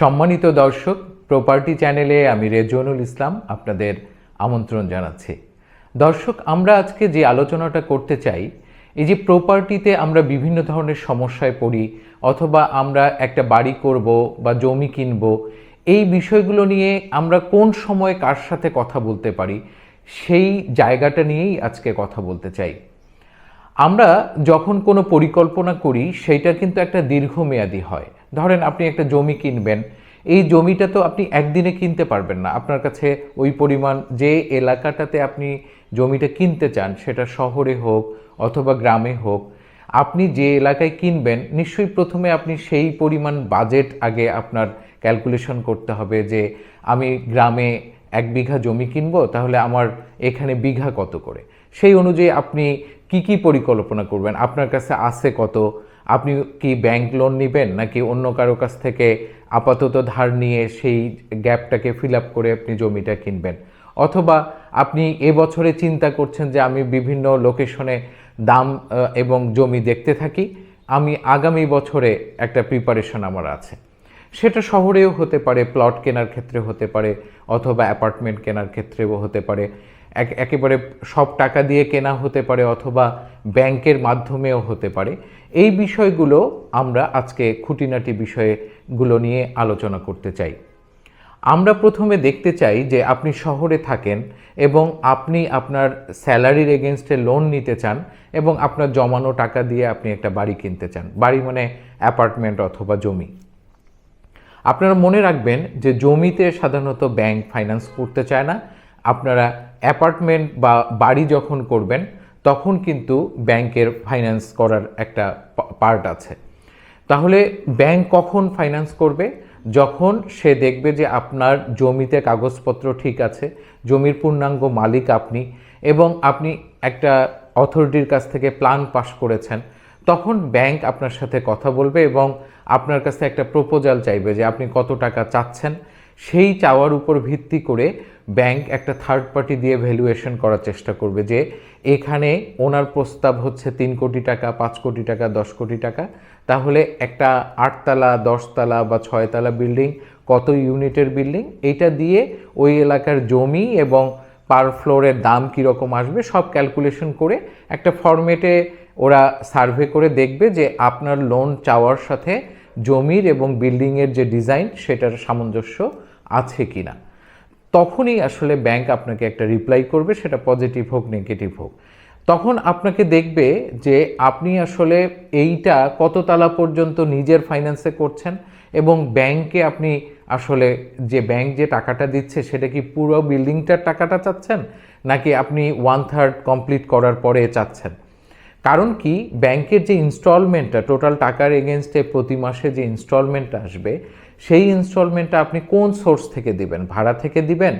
সম্মানিত দর্শক প্রপার্টি চ্যানেলে আমি রেজওয়ানুল ইসলাম আপনাদের আমন্ত্রণ জানাচ্ছি। দর্শক, আমরা আজকে যে আলোচনাটা করতে চাই, এই যে প্রপার্টিতে আমরা বিভিন্ন ধরনের সমস্যায় পড়ি, অথবা আমরা একটা বাড়ি করব বা জমি কিনব, এই বিষয়গুলো নিয়ে আমরা কোন সময় কার সাথে কথা বলতে পারি, সেই জায়গাটা নিয়েই আজকে কথা বলতে চাই। আমরা যখন কোনো পরিকল্পনা করি সেইটা কিন্তু একটা দীর্ঘমেয়াদী হয়। ধরেন আপনি একটা জমি কিনবেন, এই জমিটা তো আপনি একদিনে কিনতে পারবেন না। আপনার কাছে ওই পরিমাণ যে এলাকাটাতে আপনি জমিটা কিনতে চান, সেটা শহরে হোক অথবা গ্রামে হোক, আপনি যে এলাকায় কিনবেন, নিশ্চয়ই প্রথমে আপনি সেই পরিমাণ বাজেট আগে আপনার ক্যালকুলেশন করতে হবে যে, আমি গ্রামে এক বিঘা জমি কিনবো, তাহলে আমার এখানে বিঘা কত করে? সেই অনুযায়ী আপনি কি কি পরিকল্পনা করবেন? আপনার কাছে আছে কত? আপনি কি ব্যাংক লোন নেবেন নাকি অন্য কারও কাছ থেকে আপাতত ধার নিয়ে সেই গ্যাপটাকে ফিল আপ করে আপনি জমিটা কিনবেন? অথবা আপনি এবছরে চিন্তা করছেন যে আমি বিভিন্ন লোকেশনে দাম এবং জমি দেখতে থাকি, আমি আগামী বছরে একটা প্রিপারেশন আমার আছে। সেটা শহরেও হতে পারে প্লট কেনার ক্ষেত্রে হতে পারে, অথবা অ্যাপার্টমেন্ট কেনার ক্ষেত্রেও হতে পারে। একেবারে সব টাকা দিয়ে কেনা হতে পারে অথবা ব্যাংকের মাধ্যমেও হতে পারে। এই বিষয়গুলো আমরা আজকে খুঁটিনাটি বিষয়গুলো নিয়ে আলোচনা করতে চাই। আমরা প্রথমে দেখতে চাই যে আপনি শহরে থাকেন এবং আপনি আপনার স্যালারির এগেনস্টে লোন নিতে চান এবং আপনার জমানো টাকা দিয়ে আপনি একটা বাড়ি কিনতে চান। বাড়ি মানে অ্যাপার্টমেন্ট অথবা জমি। আপনারা মনে রাখবেন যে জমিতে সাধারণত ব্যাংক ফাইন্যান্স করতে চায় না আপনারা অ্যাপার্টমেন্ট বা বাড়ি যখন করবেন, তখন কিন্তু ব্যাংকের ফাইন্যান্স করার একটা পার্ট আছে। তাহলে ব্যাংক কখন ফাইন্যান্স করবে? যখন সে দেখবে যে আপনার জমিতে কাগজপত্র ঠিক আছে, জমির পূর্ণাঙ্গ মালিক আপনি এবং আপনি একটা অথরিটির কাছ থেকে প্ল্যান পাস করেছেন, তখন ব্যাংক আপনার সাথে কথা বলবে এবং আপনার কাছে একটা প্রপোজাল চাইবে যে আপনি কত টাকা চাচ্ছেন সেই চাওয়ার উপর ভিত্তি করে ব্যাংক একটা থার্ড পার্টি দিয়ে ভ্যালুয়েশন করার চেষ্টা করবে যে এখানে ওনার প্রস্তাব হচ্ছে তিন কোটি টাকা, পাঁচ কোটি টাকা, দশ কোটি টাকা। তাহলে একটা আটতলা, দশতলা বা ছয়তলা বিল্ডিং কত ইউনিটের বিল্ডিং এটা দিয়ে ওই এলাকার জমি এবং পার ফ্লোরের দাম কীরকম আসবে সব ক্যালকুলেশন করে একটা ফরম্যাটে ওরা সার্ভে করে দেখবে যে আপনার লোন চাওয়ার সাথে জমির এবং বিল্ডিংয়ের যে ডিজাইন, সেটার সামঞ্জস্য আছে কি না তখনই আসলে ব্যাংক আপনাকে একটা রিপ্লাই করবে, সেটা পজিটিভ হোক, নেগেটিভ হোক। তখন আপনাকে দেখবে যে আপনি আসলে এইটা কত তালা পর্যন্ত নিজের ফাইন্যান্সে করছেন এবং ব্যাংকে আপনি আসলে যে ব্যাংক যে টাকাটা দিচ্ছে, সেটা কি পুরো বিল্ডিংটার টাকাটা চাচ্ছেন, নাকি আপনি ওয়ান থার্ড কমপ্লিট করার পরে চাচ্ছেন? কারণ কি? ব্যাংকের যে ইনস্টলমেন্টটা, টোটাল টাকার এগেনস্টে প্রতি মাসে যে ইনস্টলমেন্টটা আসবে, সেই ইনস্টলমেন্টটা আপনি কোন সোর্স থেকে দিবেন? ভাড়া থেকে দিবেন?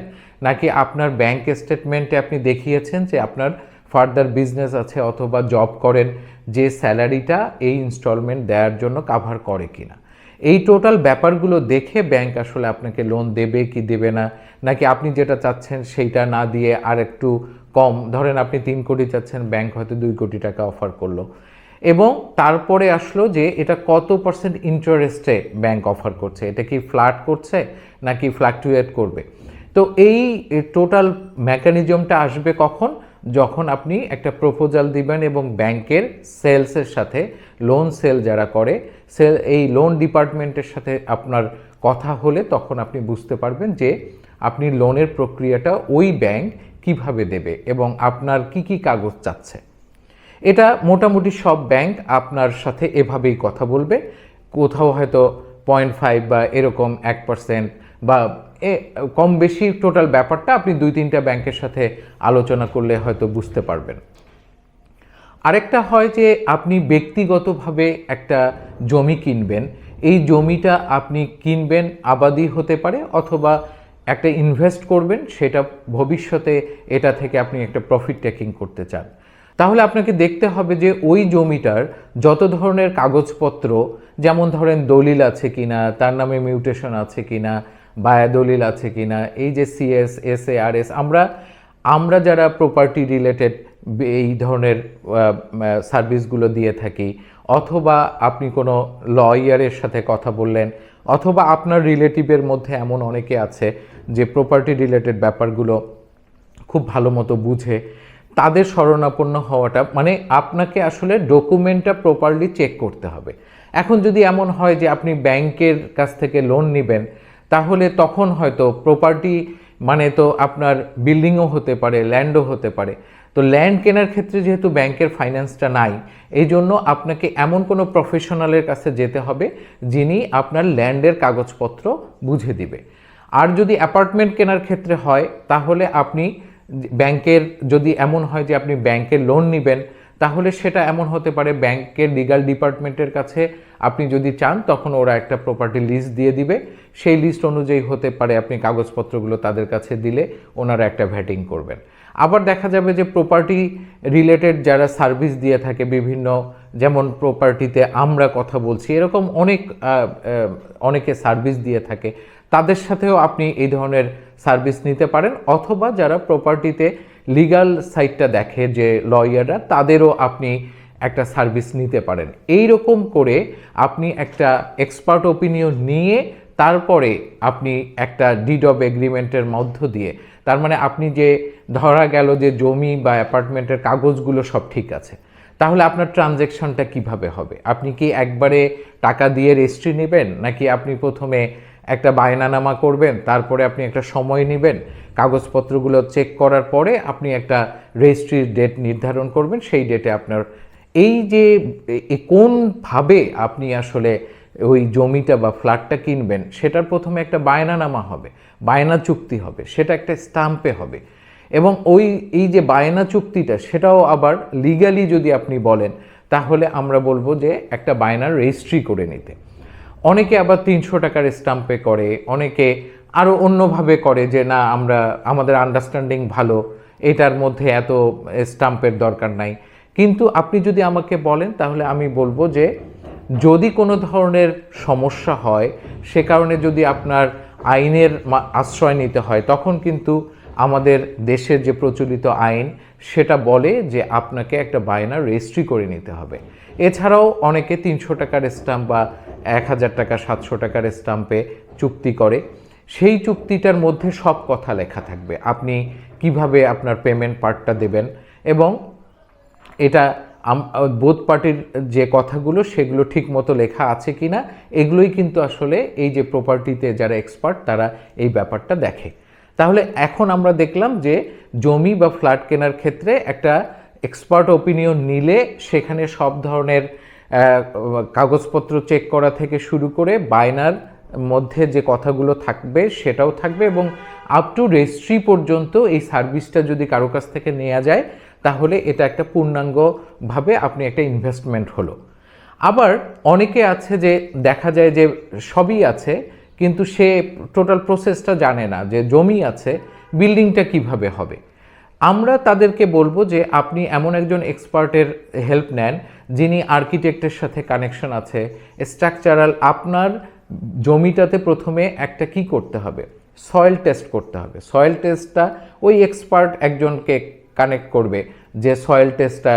নাকি আপনার ব্যাংক স্টেটমেন্টে আপনি দেখিয়েছেন যে আপনার ফার্দার বিজনেস আছে অথবা জব করেন, যে স্যালারিটা এই ইনস্টলমেন্ট দেওয়ার জন্য কাভার করে কিনা? এই টোটাল ব্যাপারগুলো দেখে ব্যাংক আসলে আপনাকে লোন দেবে কি দেবে না? নাকি আপনি যেটা চাচ্ছেন সেইটা না দিয়ে আর একটু কম। ধরেন আপনি তিন কোটি চাচ্ছেন ব্যাংক হয়তো দুই কোটি টাকা অফার করল। এবং তারপরে আসলো যে এটা কত পার্সেন্ট ইন্টারেস্টে ব্যাংক অফার করছে? এটা কি ফ্ল্যাট করছে নাকি ফ্ল্যাকচুয়েট করবে? তো এই টোটাল মেকানিজমটা আসবে কখন? যখন আপনি একটা প্রপোজাল দিবেন এবং ব্যাংকের সেলসের সাথে লোন সেল যারা করে সেল এই লোন ডিপার্টমেন্টের সাথে আপনার কথা হলে তখন আপনি বুঝতে পারবেন যে আপনি লোনের প্রক্রিয়াটা ওই ব্যাংক কীভাবে দেবে এবং আপনার কি কি কাগজ চাচ্ছে? এটা মোটামুটি সব ব্যাংক আপনার সাথে এভাবেই কথা বলবে। কোথাও হয়তো পয়েন্ট ফাইভ বা এরকম এক পার্সেন্ট বা এ কম বেশি টোটাল ব্যাপারটা আপনি দুই তিনটা ব্যাংকের সাথে আলোচনা করলে হয়তো বুঝতে পারবেন। আরেকটা হয় যে আপনি ব্যক্তিগতভাবে একটা জমি কিনবেন। এই জমিটা আপনি কিনবেন আবাদি হতে পারে অথবা একটা ইনভেস্ট করবেন, সেটা ভবিষ্যতে এটা থেকে আপনি একটা প্রফিট টেকিং করতে চান। তাহলে আপনাকে দেখতে হবে যে ওই জমিটার যত ধরনের কাগজপত্র, যেমন ধরেন দলিল আছে কিনা, তার নামে মিউটেশন আছে কিনা, বায়া দলিল আছে কিনা, এই যে CS S A R S আমরা আমরা যারা প্রপার্টি রিলেটেড এই ধরনের সার্ভিসগুলো দিয়ে থাকি, অথবা আপনি কোনো লয়ারের সাথে কথা বললেন অথবা আপনার রিলেটিভের মধ্যে এমন অনেকে আছে যে প্রপার্টি রিলেটেড ব্যাপারগুলো খুব ভালো মতো বুঝে, তাদের শরণাপন্ন হওয়াটা মানে আপনাকে আসলে ডকুমেন্টটা প্রপারলি চেক করতে হবে। এখন যদি এমন হয় যে আপনি ব্যাংকের কাছ থেকে লোন নেবেন, তাহলে তখন হয়তো প্রপার্টি মানে তো আপনার বিল্ডিংও হতে পারে ল্যান্ডও হতে পারে। তো ল্যান্ড কেনার ক্ষেত্রে যেহেতু ব্যাংকের ফাইন্যান্সটা নাই, এই জন্য আপনাকে এমন কোনো প্রফেশনালের কাছে যেতে হবে যিনি আপনার ল্যান্ডের কাগজপত্র বুঝে দিবে। আর যদি অ্যাপার্টমেন্ট কেনার ক্ষেত্রে হয়, তাহলে আপনি ব্যাংকের যদি এমন হয় যে আপনি ব্যাংকের লোন নেবেন তাহলে সেটা এমন হতে পারে ব্যাংকের লিগাল ডিপার্টমেন্টের কাছে আপনি যদি চান, তখন ওরা একটা প্রপার্টি লিস্ট দিয়ে দিবে। সেই লিস্ট অনুযায়ী হতে পারে আপনি কাগজপত্রগুলো তাদের কাছে দিলে ওনারা একটা ভ্যাটিং করবেন। আবার দেখা যাবে যে প্রপার্টি রিলেটেড যারা সার্ভিস দিয়ে থাকে বিভিন্ন, যেমন প্রপার্টিতে আমরা কথা বলছি, এরকম অনেক অনেকে সার্ভিস দিয়ে থাকে। তাদের সাথেও আপনি এই ধরনের সার্ভিস নিতে পারেন, অথবা যারা প্রপার্টিতে লিগাল সাইটটা দেখে যে লয়াররা তাদেরও আপনি একটা সার্ভিস নিতে পারেন। এই রকম করে আপনি একটা এক্সপার্ট ওপিনিয়ন নিয়ে তারপরে আপনি একটা ডিড অফ এগ্রিমেন্টের মধ্য দিয়ে, তার মানে আপনি যে ধরা গেল যে জমি বা অ্যাপার্টমেন্টের কাগজগুলো সব ঠিক আছে, তাহলে আপনার ট্রানজ্যাকশনটা কীভাবে হবে? আপনি কি একবারে টাকা দিয়ে রেজিস্ট্রি নেবেন, নাকি আপনি প্রথমে একটা বায়নানামা করবেন, তারপরে আপনি একটা সময় নেবেন, কাগজপত্রগুলো চেক করার পরে আপনি একটা রেজিস্ট্রির ডেট নির্ধারণ করবেন, সেই ডেটে আপনার এই যে কোনভাবে আপনি আসলে ওই জমিটা বা ফ্ল্যাটটা কিনবেন, সেটার প্রথমে একটা বায়নানামা হবে, বায়না চুক্তি হবে, সেটা একটা স্টাম্পে হবে। এবং ওই, এই যে বায়না চুক্তিটা, সেটাও আবার লিগালি যদি আপনি বলেন, তাহলে আমরা বলব যে একটা বায়নার রেজিস্ট্রি করে নিতে। অনেকে আবার তিনশো টাকার স্টাম্পে করে, অনেকে আরও অন্যভাবে করে যে, না, আমরা, আমাদের আন্ডারস্ট্যান্ডিং ভালো, এটার মধ্যে এত স্টাম্পের দরকার নাই। কিন্তু আপনি যদি আমাকে বলেন, তাহলে আমি বলব যে, যদি কোনো ধরনের সমস্যা হয়, সে কারণে যদি আপনার আইনের আশ্রয় নিতে হয়, তখন কিন্তু আমাদের দেশের যে প্রচলিত আইন, সেটা বলে যে, আপনাকে একটা বায়না রেজিস্ট্রি করে নিতে হবে। এছাড়াও অনেকে তিনশো টাকার স্টাম্প বা এক হাজার টাকা, সাতশো টাকার স্টাম্পে চুক্তি করে। সেই চুক্তিটার মধ্যে সব কথা লেখা থাকবে। আপনি কীভাবে আপনার পেমেন্ট পার্টটা দেবেন এবং এটা বোধ পার্টির যে কথাগুলো, সেগুলো ঠিক মতো লেখা আছে কি না এগুলোই কিন্তু আসলে এই যে প্রপার্টিতে যারা এক্সপার্ট তারা এই ব্যাপারটা দেখে। তাহলে এখন আমরা দেখলাম যে জমি বা ফ্ল্যাট কেনার ক্ষেত্রে একটা এক্সপার্ট ওপিনিয়ন নিলে সেখানে সব ধরনের কাগজপত্র চেক করা থেকে শুরু করে বায়নার মধ্যে যে কথাগুলো থাকবে সেটাও থাকবে এবং আপ টু রেজিস্ট্রি পর্যন্ত এই সার্ভিসটা যদি কারও কাছ থেকে নেওয়া যায়, তাহলে এটা একটা পূর্ণাঙ্গভাবে আপনি একটা ইনভেস্টমেন্ট হলো। আবার অনেকে আছে যে দেখা যায় যে সবই আছে, কিন্তু সে টোটাল প্রসেসটা জানে না যে জমি আছে বিল্ডিংটা কীভাবে হবে। আমরা তাদেরকে বলব যে আপনি এমন একজন এক্সপার্টের হেল্প নেন যিনি আর্কিটেক্টের সাথে কানেকশন আছে, স্ট্রাকচারাল আপনার জমিটাতে প্রথমে একটা কি করতে হবে? সয়েল টেস্ট করতে হবে। সয়েল টেস্টটা ওই এক্সপার্ট একজনকে কানেক্ট করবে যে সয়েল টেস্টটা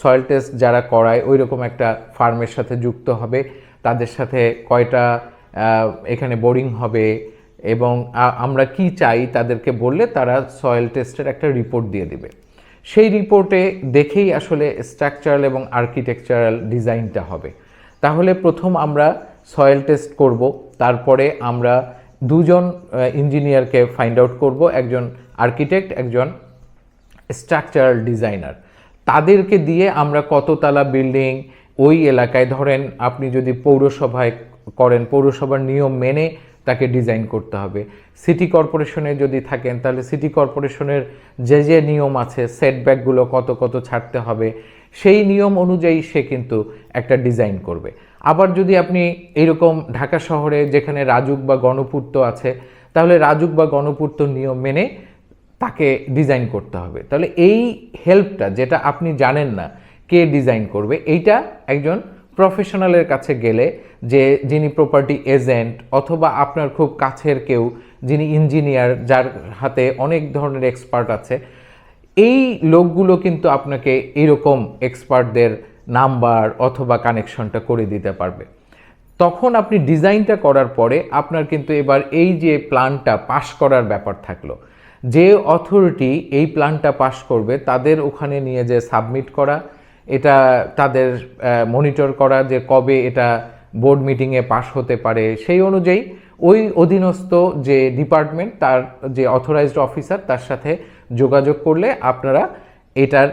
সয়েল টেস্ট যারা করায় ওই রকম একটা ফার্মের সাথে যুক্ত হবে, তাদের সাথে কয়টা এখানে বোরিং হবে এবং আমরা কি চাই তাদেরকে বললে তারা সয়েল টেস্টের একটা রিপোর্ট দিয়ে দিবে। সেই রিপোর্টে দেখেই আসলে স্ট্রাকচারাল এবং আর্কিটেকচারাল ডিজাইনটা হবে। তাহলে প্রথম আমরা সয়েল টেস্ট করব, তারপরে আমরা দুজন ইঞ্জিনিয়ারকে ফাইন্ড আউট করব, একজন আর্কিটেক্ট একজন স্ট্রাকচারাল ডিজাইনার তাদেরকে দিয়ে আমরা কততলা বিল্ডিং ওই এলাকায় ধরেন আপনি যদি পৌরসভায় করেন, পৌরসভার নিয়ম মেনে তাকে ডিজাইন করতে হবে। সিটি কর্পোরেশনে যদি থাকেন, তাহলে সিটি কর্পোরেশনের যে যে নিয়ম আছে সেটব্যাকগুলো কত কত ছাড়তে হবে, সেই নিয়ম অনুযায়ী সে কিন্তু একটা ডিজাইন করবে। আবার যদি আপনি এরকম ঢাকা শহরে যেখানে রাজুক বা গণপূর্ত আছে, তাহলে রাজুক বা গণপূর্ত নিয়ম মেনে তাকে ডিজাইন করতে হবে। তাহলে এই হেল্পটা যেটা আপনি জানেন না, কে ডিজাইন করবে, এইটা একজন প্রফেশনালের কাছে গেলে যে যিনি প্রপার্টি এজেন্ট অথবা আপনার খুব কাছের কেউ, যিনি ইঞ্জিনিয়ার যার হাতে অনেক ধরনের এক্সপার্ট আছে, এই লোকগুলো কিন্তু আপনাকে এরকম এক্সপার্টদের নাম্বার অথবা কানেকশনটা করে দিতে পারবে। তখন আপনি ডিজাইনটা করার পরে আপনার কিন্তু এবার এই যে প্ল্যানটা পাশ করার ব্যাপার থাকল, যে অথরিটি এই প্ল্যানটা পাশ করবে, তাদের ওখানে নিয়ে যে সাবমিট করা এটা তাদের মনিটর করা যে কবে এটা বোর্ড মিটিংয়ে পাশ হতে পারে, সেই অনুযায়ী ওই অধীনস্থ যে ডিপার্টমেন্ট তার যে অথরাইজড অফিসার তার সাথে যোগাযোগ করলে আপনারা এটার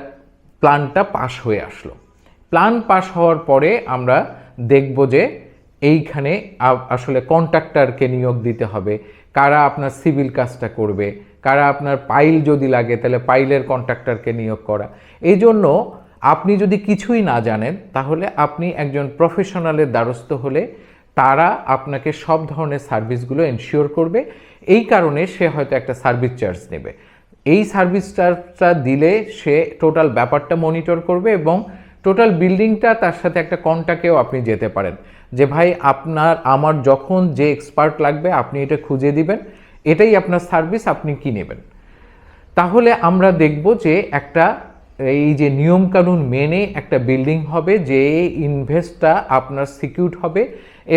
প্ল্যানটা পাশ হয়ে আসলো। প্ল্যান পাস হওয়ার পরে আমরা দেখব যে এইখানে আসলে কন্ট্রাক্টরকে নিয়োগ দিতে হবে, কারা আপনার সিভিল কাজটা করবে, কারা আপনার পাইল যদি লাগে, তাহলে পাইলের কন্ট্রাক্টরকে নিয়োগ করা। এই জন্য আপনি যদি কিছুই না জানেন, তাহলে আপনি একজন প্রফেশনালের দ্বারস্থ হলে তারা আপনাকে সব ধরনের সার্ভিসগুলো এনশিওর করবে। এই কারণে সে হয়তো একটা সার্ভিস চার্জ নেবে। এই সার্ভিস চার্জটা দিলে সে টোটাল ব্যাপারটা মনিটর করবে এবং টোটাল বিল্ডিংটা তার সাথে একটা কন্টাক্টেও আপনি যেতে পারেন যে, ভাই, আপনার, আমার যখন যে এক্সপার্ট লাগবে, আপনি এটা খুঁজে দিবেন। এটাই আপনার সার্ভিস, আপনি কি নেবেন? তাহলে আমরা দেখব যে একটা এই যে নিয়মকানুন মেনে একটা বিল্ডিং হবে, যে ইনভেস্টটা আপনার সিকিউর হবে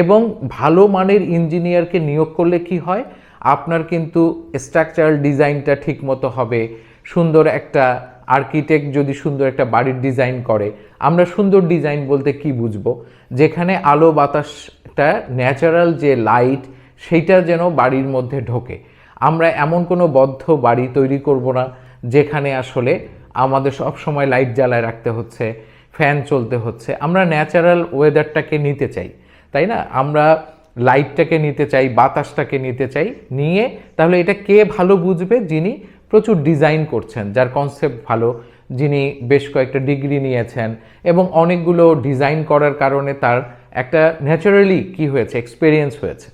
এবং ভালো মানের ইঞ্জিনিয়ারকে নিয়োগ করলে কি হয়? আপনার কিন্তু স্ট্রাকচারাল ডিজাইনটা ঠিক মতো হবে। সুন্দর একটা আর্কিটেক্ট যদি সুন্দর একটা বাড়ির ডিজাইন করে। আমরা সুন্দর ডিজাইন বলতে কি বুঝব? যেখানে আলো বাতাসটা ন্যাচারাল যে লাইট সেইটা যেন বাড়ির মধ্যে ঢোকে। আমরা এমন কোনো বদ্ধ বাড়ি তৈরি করব না, যেখানে আসলে আমাদের সব সময় লাইট জ্বালায় রাখতে হচ্ছে, ফ্যান চলতে হচ্ছে। আমরা ন্যাচারাল ওয়েদারটাকে নিতে চাই, তাই না? আমরা লাইটটাকে নিতে চাই, বাতাসটাকে নিতে চাই, নিয়ে তাহলে এটা কে ভালো বুঝবে? যিনি প্রচুর ডিজাইন করছেন, যার কনসেপ্ট ভালো। যিনি বেশ কয়েকটা ডিগ্রি নিয়েছেন এবং অনেকগুলো ডিজাইন করার কারণে তার একটা ন্যাচারালি কি হয়েছে এক্সপেরিয়েন্স হয়েছে।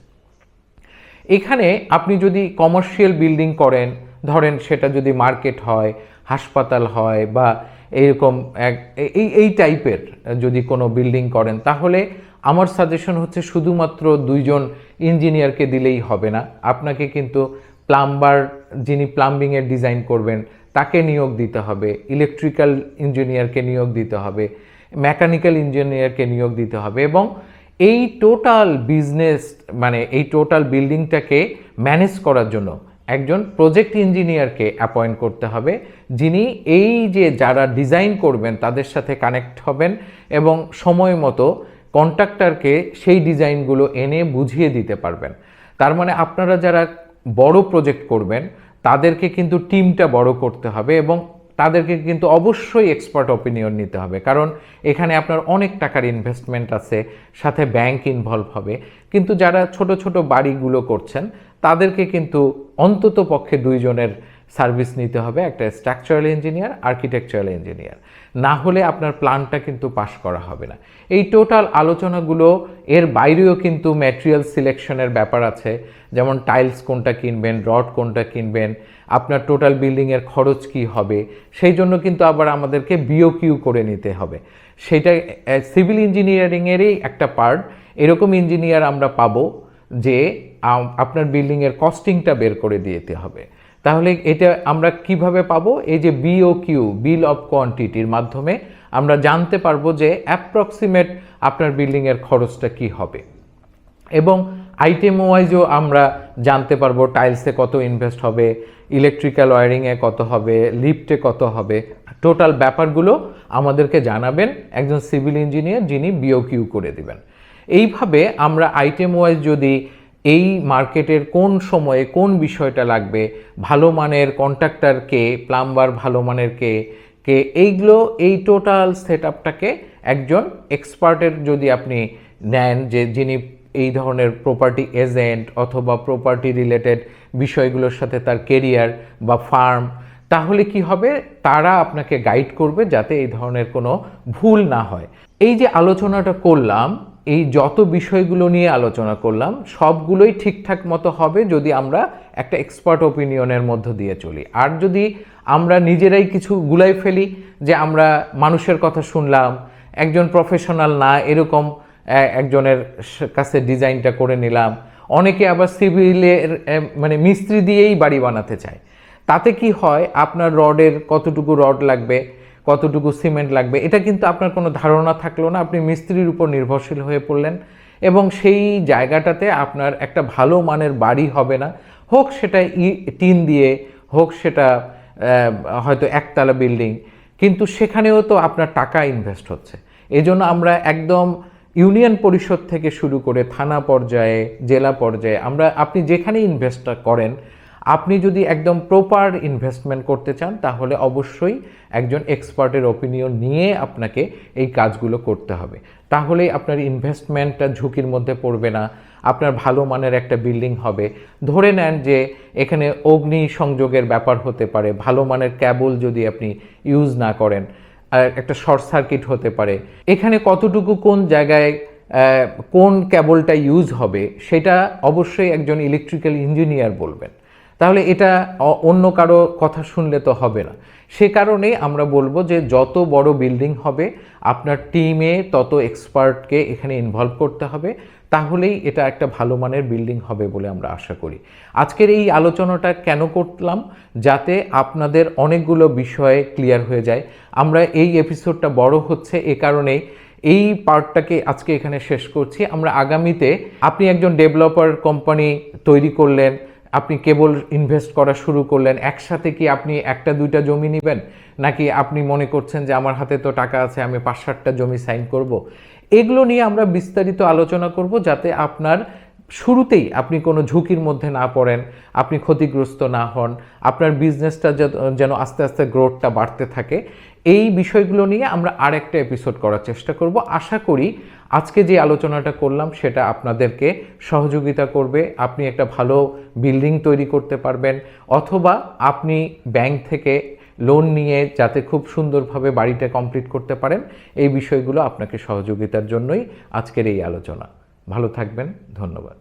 এখানে আপনি যদি কমার্শিয়াল বিল্ডিং করেন, ধরেন সেটা যদি মার্কেট হয় হাসপাতাল হয় বা এরকম এক, এই এই টাইপের যদি কোনো বিল্ডিং করেন, তাহলে আমার সাজেশন হচ্ছে শুধুমাত্র দুইজন ইঞ্জিনিয়ারকে দিলেই হবে না। আপনাকে কিন্তু প্লাম্বার যিনি প্লাম্বিংয়ের ডিজাইন করবেন, তাকে নিয়োগ দিতে হবে ইলেকট্রিক্যাল ইঞ্জিনিয়ারকে নিয়োগ দিতে হবে মেকানিক্যাল ইঞ্জিনিয়ারকে নিয়োগ দিতে হবে এবং এই টোটাল বিজনেস মানে এই টোটাল বিল্ডিংটাকে ম্যানেজ করার জন্য একজন প্রজেক্ট ইঞ্জিনিয়ারকে অ্যাপয়েন্ট করতে হবে, যিনি এই যে যারা ডিজাইন করবেন তাদের সাথে কানেক্ট হবেন এবং সময় মতো কন্ট্রাক্টরকে সেই ডিজাইনগুলো এনে বুঝিয়ে দিতে পারবেন। তার মানে আপনারা যারা বড় প্রজেক্ট করবেন, তাদেরকে কিন্তু টিমটা বড় করতে হবে এবং তাদেরকে কিন্তু অবশ্যই এক্সপার্ট অপিনিয়ন নিতে হবে। কারণ এখানে আপনার অনেক টাকার ইনভেস্টমেন্ট আছে, সাথে ব্যাংক ইনভলভ হবে। কিন্তু যারা ছোট ছোট বাড়িগুলো করছেন তাদেরকে কিন্তু অন্তত পক্ষে দুইজনের সার্ভিস নিতে হবে, একটা স্ট্রাকচারাল ইঞ্জিনিয়ার আর্কিটেকচারাল ইঞ্জিনিয়ার না হলে আপনার প্ল্যানটা কিন্তু পাশ করা হবে না। এই টোটাল আলোচনাগুলো, এর বাইরেও কিন্তু ম্যাটেরিয়াল সিলেকশনের ব্যাপার আছে। যেমন টাইলস কোনটা কিনবেন রড কোনটা কিনবেন, আপনার টোটাল বিল্ডিংয়ের খরচ কি হবে, সেই জন্য কিন্তু আবার আমাদেরকে বিওকিউ করে নিতে হবে। সেটা সিভিল ইঞ্জিনিয়ারিংয়েরই একটা পার্ট এরকম ইঞ্জিনিয়ার আমরা পাবো। যে আপনার বিল্ডিংয়ের কস্টিংটা বের করে দিতে হবে। তাহলে এটা আমরা কীভাবে পাবো? এই যে B O Q bill of কোয়ান্টিটির মাধ্যমে আমরা জানতে পারব যে অ্যাপ্রক্সিমেট আপনার বিল্ডিংয়ের খরচটা কি হবে। এবং আইটেম ওয়াইজও আমরা জানতে পারব টাইলসে কত ইনভেস্ট হবে ইলেকট্রিক্যাল ওয়ারিংয়ে কত হবে লিফটে কত হবে। টোটাল ব্যাপারগুলো আমাদেরকে জানাবেন। একজন সিভিল ইঞ্জিনিয়ার যিনি বিওকিউ করে দিবেন। এইভাবে আমরা আইটেম ওয়াইজ যদি এই মার্কেটের কোন সময়ে কোন বিষয়টা লাগবে, ভালো মানের কন্ট্রাক্টর কে প্লাম্বার ভালো মানের কে কে এইগুলো, এই টোটাল সেট আপটাকে একজন এক্সপার্টের যদি আপনি নেন যে যিনি এই ধরনের প্রপার্টি এজেন্ট অথবা প্রপার্টি রিলেটেড বিষয়গুলোর সাথে তার কেরিয়ার বা ফার্ম তাহলে কি হবে? তারা আপনাকে গাইড করবে যাতে এই ধরনের কোনো ভুল না হয়। এই যে আলোচনাটা করলাম এই যত বিষয়গুলো নিয়ে আলোচনা করলাম, সবগুলোই ঠিকঠাক মতো হবে যদি আমরা একটা এক্সপার্ট ওপিনিয়নের মধ্য দিয়ে চলি। আর যদি আমরা নিজেরাই কিছু গুলাই ফেলি যে আমরা মানুষের কথা শুনলাম, একজন প্রফেশনাল না, এরকম একজনের কাছে ডিজাইনটা করে নিলাম, অনেকে আবার সিভিলের মানে মিস্ত্রি দিয়েই বাড়ি বানাতে চায়। তাতে কি হয়? আপনার রডের কতটুকু রড লাগবে? কতটুকু সিমেন্ট লাগবে, এটা কিন্তু আপনার কোনো ধারণা থাকল না, আপনি মিস্ত্রির উপর নির্ভরশীল হয়ে পড়লেন এবং সেই জায়গাটাতে আপনার একটা ভালো মানের বাড়ি হবে না, হোক সেটা ই, টিন দিয়ে, হোক সেটা হয়তো একতলা বিল্ডিং, কিন্তু সেখানেও তো আপনার টাকা ইনভেস্ট হচ্ছে। এই জন্য আমরা একদম ইউনিয়ন পরিষদ থেকে শুরু করে থানা পর্যায়ে, জেলা পর্যায়ে আমরা, আপনি যেখানে ইনভেস্টটা করেন আপনি যদি একদম প্রপার ইনভেস্টমেন্ট করতে চান, তাহলে অবশ্যই একজন এক্সপার্টের ওপিনিয়ন নিয়ে আপনাকে এই কাজগুলো করতে হবে। তাহলেই আপনার ইনভেস্টমেন্টটা ঝুঁকির মধ্যে পড়বে না, আপনার ভালো মানের একটা বিল্ডিং হবে। ধরে নেন যে এখানে অগ্নি সংযোগের ব্যাপার হতে পারে, ভালো মানের ক্যাবল যদি আপনি ইউজ না করেন একটা শর্ট সার্কিট হতে পারে। এখানে কতটুকু কোন জায়গায় কোন ক্যাবলটা ইউজ হবে, সেটা অবশ্যই একজন ইলেকট্রিক্যাল ইঞ্জিনিয়ার বলবেন। তাহলে এটা অন্য কারও কথা শুনলে তো হবে না। সে কারণেই আমরা বলব যে যত বড় বিল্ডিং হবে, আপনার টিমে তত এক্সপার্টকে এখানে ইনভলভ করতে হবে, তাহলেই এটা একটা ভালো মানের বিল্ডিং হবে বলে আমরা আশা করি। আজকের এই আলোচনাটা কেন করলাম? যাতে আপনাদের অনেকগুলো বিষয়ে ক্লিয়ার হয়ে যায়। আমরা এই এপিসোডটা বড় হচ্ছে এ কারণেই এই পার্টটাকে আজকে এখানে শেষ করছি। আমরা আগামীতে আপনি একজন ডেভেলপার কোম্পানি তৈরি করলেন আপনি কেবল ইনভেস্ট করা শুরু করলেন, একসাথে কি আপনি একটা, দুইটা জমি নেবেন? নাকি আপনি মনে করছেন যে আমার হাতে তো টাকা আছে, আমি পাঁচ, সাতটা জমি সাইন করব? এগুলো নিয়ে আমরা বিস্তারিত আলোচনা করব যাতে আপনার শুরুতেই আপনি কোনো ঝুঁকির মধ্যে না পড়েন, আপনি ক্ষতিগ্রস্ত না হন, আপনার বিজনেসটা যেন আস্তে আস্তে গ্রোথটা বাড়তে থাকে, এই বিষয়গুলো নিয়ে আমরা আরেকটা এপিসোড করার চেষ্টা করব। আশা করি আজকে যে আলোচনাটা করলাম সেটা আপনাদেরকে সহযোগিতা করবে, আপনি একটা ভালো বিল্ডিং তৈরি করতে পারবেন, অথবা আপনি ব্যাংক থেকে লোন নিয়ে যাতে খুব সুন্দরভাবে বাড়িটা কমপ্লিট করতে পারেন, এই বিষয়গুলো আপনাকে সহযোগিতার জন্যই আজকের এই আলোচনা। ভালো থাকবেন ধন্যবাদ।